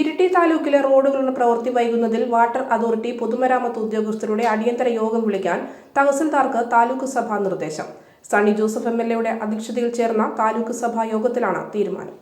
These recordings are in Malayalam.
ഇരിട്ടി താലൂക്കിലെ റോഡുകളുടെ പ്രവൃത്തി വൈകുന്നതിൽ വാട്ടർ അതോറിറ്റി പൊതുമരാമത്ത് ഉദ്യോഗസ്ഥരുടെ അടിയന്തര യോഗം വിളിക്കാൻ തഹസിൽദാർക്ക് താലൂക്ക് സഭാ നിർദ്ദേശം. സണ്ണി ജോസഫ് എം എൽ എയുടെ അധ്യക്ഷതയിൽ ചേർന്ന താലൂക്ക് സഭാ യോഗത്തിലാണ് തീരുമാനം.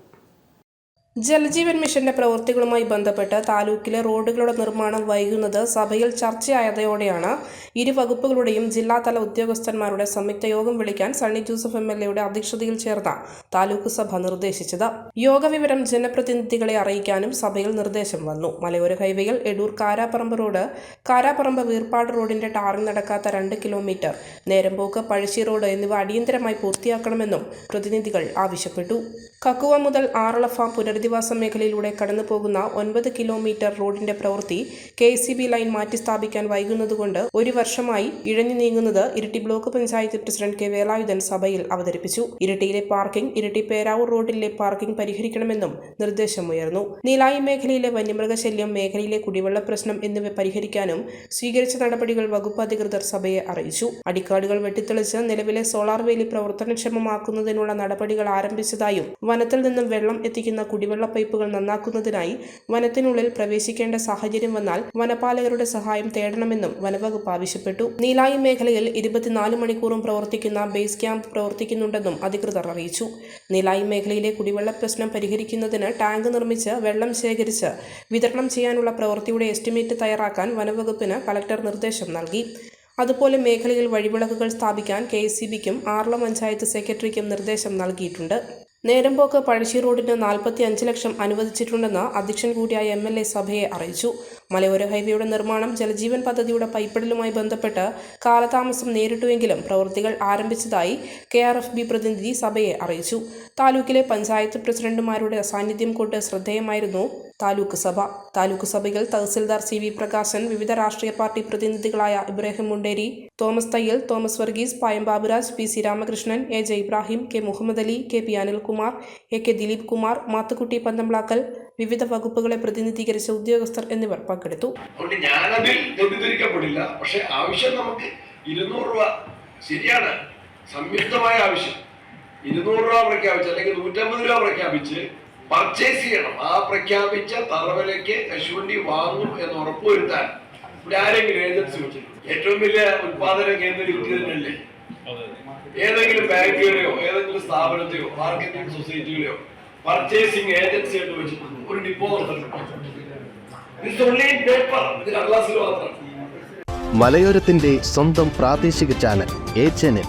ജലജീവൻ മിഷന്റെ പ്രവൃത്തികളുമായി ബന്ധപ്പെട്ട് താലൂക്കിലെ റോഡുകളുടെ നിർമ്മാണം വൈകുന്നത് സഭയിൽ ചർച്ചയായതോടെയാണ് ഇരു വകുപ്പുകളുടെയും ജില്ലാതല ഉദ്യോഗസ്ഥന്മാരുടെ സംയുക്ത യോഗം വിളിക്കാൻ സണ്ണി ജോസഫ് എം എൽ എയുടെ അധ്യക്ഷതയിൽ ചേർന്ന താലൂക്ക് സഭ നിർദ്ദേശിച്ചത്. യോഗവിവരം ജനപ്രതിനിധികളെ അറിയിക്കാനും സഭയിൽ നിർദ്ദേശം വന്നു. മലയോര ഹൈവേയിൽ എടൂർ കാരാപ്പറമ്പ് റോഡ് കാരാപ്പറമ്പ് വീർപ്പാട് റോഡിന്റെ ടാറിംഗ് നടക്കാത്ത രണ്ട് കിലോമീറ്റർ നേരമ്പോക്ക് പഴശ്ശി റോഡ് എന്നിവ അടിയന്തരമായി പൂർത്തിയാക്കണമെന്നും പ്രതിനിധികൾ ആവശ്യപ്പെട്ടു. കക്കുവ മുതൽ ആറളഫ പുനരധിവാസ മേഖലയിലൂടെ കടന്നു പോകുന്ന ഒൻപത് കിലോമീറ്റർ റോഡിന്റെ പ്രവൃത്തി കെ സി ബി ലൈൻ മാറ്റിസ്ഥാപിക്കാൻ വൈകുന്നതുകൊണ്ട് ഒരു വർഷമായി ഇഴഞ്ഞു നീങ്ങുന്നത് Iritty block panchayat president K Velayudhan സഭയിൽ അവതരിപ്പിച്ചു. ഇരിട്ടിയിലെ പാർക്കിംഗ് ഇരിട്ടി പേരാവൂർ റോഡിലെ പാർക്കിംഗ് പരിഹരിക്കണമെന്നും നിർദ്ദേശം ഉയർന്നു നീലായി മേഖലയിലെ വന്യമൃഗശല്യം മേഖലയിലെ കുടിവെള്ള പ്രശ്നം എന്നിവ പരിഹരിക്കാനും സ്വീകരിച്ച നടപടികൾ വകുപ്പ് അധികൃതർ സഭയെ അറിയിച്ചു. അടിക്കാടുകൾ വെട്ടിത്തെളിച്ച് നിലവിലെ സോളാർ വേലി പ്രവർത്തനക്ഷമമാക്കുന്നതിനുള്ള നടപടികൾ ആരംഭിച്ചതായും വനത്തിൽ നിന്നും വെള്ളം എത്തിക്കുന്ന കുടിവെള്ള പൈപ്പുകൾ നന്നാക്കുന്നതിനായി വനത്തിനുള്ളിൽ പ്രവേശിക്കേണ്ട സാഹചര്യം വന്നാൽ വനപാലകരുടെ സഹായം തേടണമെന്നും വനവകുപ്പ് ആവശ്യപ്പെട്ടു. നീലായി മേഖലയിൽ ഇരുപത്തിനാല് മണിക്കൂറും പ്രവർത്തിക്കുന്ന ബേസ് ക്യാമ്പ് പ്രവർത്തിക്കുന്നുണ്ടെന്നും അധികൃതർ അറിയിച്ചു. നീലായി മേഖലയിലെ കുടിവെള്ള പ്രശ്നം പരിഹരിക്കുന്നതിന് ടാങ്ക് നിർമ്മിച്ച് വെള്ളം ശേഖരിച്ച് വിതരണം ചെയ്യാനുള്ള പ്രവൃത്തിയുടെ എസ്റ്റിമേറ്റ് തയ്യാറാക്കാൻ വനവകുപ്പിന് കലക്ടർ നിർദ്ദേശം നൽകി. അതുപോലെ മേഖലയിൽ വഴിവിളക്കുകൾ സ്ഥാപിക്കാൻ കെ എസ് സി ബിക്കും ആറളം പഞ്ചായത്ത് സെക്രട്ടറിക്കും നിർദ്ദേശം നൽകിയിട്ടുണ്ട്. നേരമ്പോക്ക് പഴശ്ശി റോഡിന് നാൽപ്പത്തി അഞ്ച് ലക്ഷം അനുവദിച്ചിട്ടുണ്ടെന്ന് അധ്യക്ഷൻ കൂടിയായ എം എൽ എ സഭയെ അറിയിച്ചു. മലയോര ഹൈവേയുടെ നിർമ്മാണം ജലജീവൻ പദ്ധതിയുടെ പൈപ്പിടലുമായി ബന്ധപ്പെട്ട് കാലതാമസം നേരിട്ടുവെങ്കിലും പ്രവൃത്തികൾ ആരംഭിച്ചതായി കെ ആർ എഫ് ബി പ്രതിനിധി സഭയെ അറിയിച്ചു. താലൂക്കിലെ പഞ്ചായത്ത് പ്രസിഡന്റുമാരുടെ സാന്നിധ്യം കൊണ്ട് ശ്രദ്ധേയമായിരുന്നു താലൂക്ക് സഭ. താലൂക്ക് സഭയിൽ തഹസിൽദാർ സി വി പ്രകാശൻ വിവിധ രാഷ്ട്രീയ party പ്രതിനിധികളായ Ibrahim Munderi Thomas Thayyil Thomas Varghese Payam Baburaj P C Ramakrishnan A J Ibrahim K Muhammad Ali K P Anilkumar A K Dileep Kumar Mathukutty Panthamplackal വിവിധ വകുപ്പുകളെ പ്രതിനിധീകരിച്ച ഉദ്യോഗസ്ഥർ എന്നിവർ പങ്കെടുത്തു. ആവശ്യം നമുക്ക് ഇരുന്നൂറ് രൂപ ശരിയാണ്. സംയുക്തമായ ആവശ്യം. ഇരുന്നൂറ് രൂപ പ്രഖ്യാപിച്ച് അല്ലെങ്കിൽ നൂറ്റമ്പത് രൂപ പ്രഖ്യാപിച്ച് പർച്ചേസ് ചെയ്യണം. ആ പ്രഖ്യാപിച്ച തറവിലേക്ക് കശുവണ്ടി വാങ്ങും എന്ന് ഉറപ്പുവരുത്താൻ ഇവിടെ ആരെങ്കിലും ഏജൻസി വെച്ചിട്ടുണ്ട് ഏറ്റവും വലിയ ഉത്പാദന കേന്ദ്രം ഇരുട്ടി തന്നെയല്ലേ? ഏതെങ്കിലും ബാങ്കുകളെയോ ഏതെങ്കിലും സ്ഥാപനത്തെയോ മാർക്കറ്റിംഗ് സൊസൈറ്റികളെയോ പർച്ചേസിംഗ് ഏജൻസി ആയിട്ട് വെച്ചിട്ടുണ്ട്. ഒരു ഡിപ്പോ. ഇത് കടലാസിൽ മാത്രം. മലയോരത്തിന്റെ സ്വന്തം പ്രാദേശിക ചാനൽ എ ചാനൽ